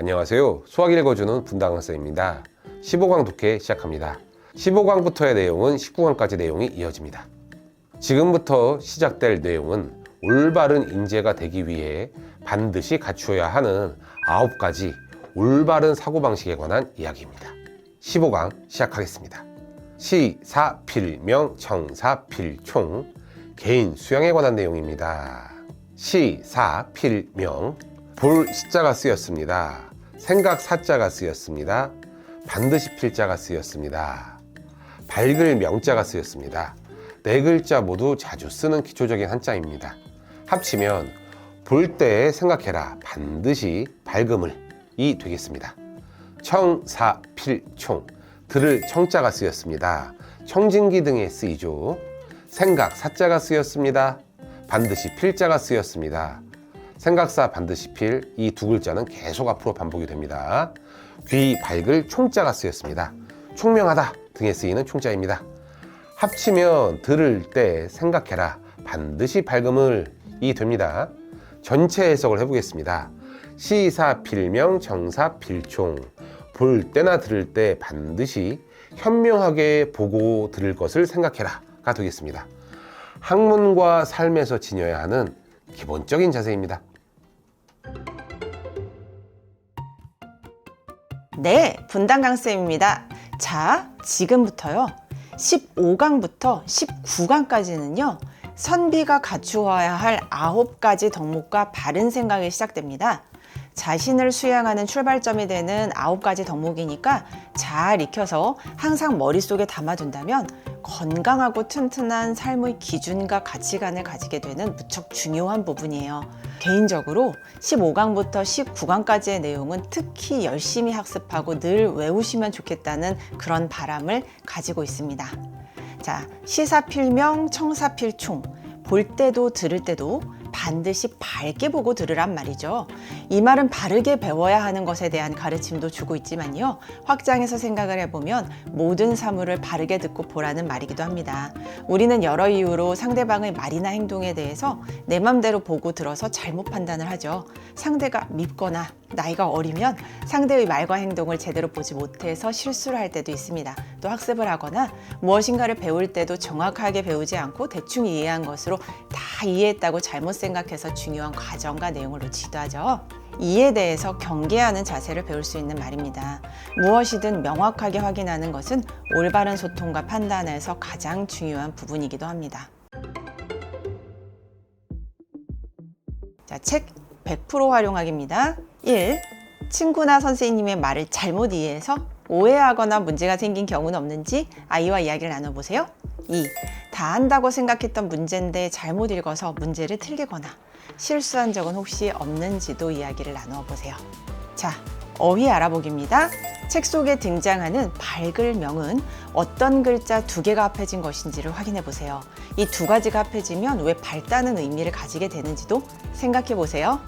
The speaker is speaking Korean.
안녕하세요. 수학 읽어주는 분당학생입니다. 15강 독해 시작합니다. 15강부터의 내용은 19강까지 내용이 이어집니다. 지금부터 시작될 내용은 올바른 인재가 되기 위해 반드시 갖추어야 하는 9가지 올바른 사고방식에 관한 이야기입니다. 15강 시작하겠습니다. 시사 필명 청사 필총 개인 수양에 관한 내용입니다. 시사 필명 볼 시자가 쓰였습니다. 생각 사자가 쓰였습니다. 반드시 필자가 쓰였습니다. 밝을 명자가 쓰였습니다. 네 글자 모두 자주 쓰는 기초적인 한자입니다. 합치면 볼 때 생각해라 반드시 밝음을 이 되겠습니다. 청사필총 들을 청자가 쓰였습니다. 청진기 등에 쓰이죠. 생각 사자가 쓰였습니다. 반드시 필자가 쓰였습니다. 생각사 반드시 필 이 두 글자는 계속 앞으로 반복이 됩니다. 귀 밝을 총자가 쓰였습니다. 총명하다 등에 쓰이는 총자입니다. 합치면 들을 때 생각해라 반드시 밝음을 이 됩니다. 전체 해석을 해보겠습니다. 시사 필명 정사 필총 볼 때나 들을 때 반드시 현명하게 보고 들을 것을 생각해라가 되겠습니다. 학문과 삶에서 지녀야 하는 기본적인 자세입니다. 네, 분당 강쌤입니다. 자, 지금부터요. 15강부터 19강까지는요. 선비가 갖추어야 할 9가지 덕목과 바른 생각이 시작됩니다. 자신을 수양하는 출발점이 되는 9가지 덕목이니까 잘 익혀서 항상 머릿속에 담아둔다면 건강하고 튼튼한 삶의 기준과 가치관을 가지게 되는 무척 중요한 부분이에요. 개인적으로 15강부터 19강까지의 내용은 특히 열심히 학습하고 늘 외우시면 좋겠다는 그런 바람을 가지고 있습니다. 자, 시사필명, 청사필총. 볼 때도 들을 때도 반드시 밝게 보고 들으란 말이죠. 이 말은 바르게 배워야 하는 것에 대한 가르침도 주고 있지만요. 확장해서 생각을 해보면 모든 사물을 바르게 듣고 보라는 말이기도 합니다. 우리는 여러 이유로 상대방의 말이나 행동에 대해서 내 맘대로 보고 들어서 잘못 판단을 하죠. 상대가 밉거나 나이가 어리면 상대의 말과 행동을 제대로 보지 못해서 실수를 할 때도 있습니다. 또 학습을 하거나 무엇인가를 배울 때도 정확하게 배우지 않고 대충 이해한 것으로 다 이해했다고 잘못 생각해서 중요한 과정과 내용을 놓치기도 하죠. 이에 대해서 경계하는 자세를 배울 수 있는 말입니다. 무엇이든 명확하게 확인하는 것은 올바른 소통과 판단에서 가장 중요한 부분이기도 합니다. 자, 책 100% 활용하기입니다. 1. 친구나 선생님의 말을 잘못 이해해서 오해하거나 문제가 생긴 경우는 없는지 아이와 이야기를 나눠보세요. 2. 다 한다고 생각했던 문제인데 잘못 읽어서 문제를 틀리거나 실수한 적은 혹시 없는지도 이야기를 나누어 보세요. 자, 어휘 알아보기입니다. 책 속에 등장하는 밝을 명은 어떤 글자 두 개가 합해진 것인지를 확인해 보세요. 이 두 가지가 합해지면 왜 밝다는 의미를 가지게 되는지도 생각해 보세요.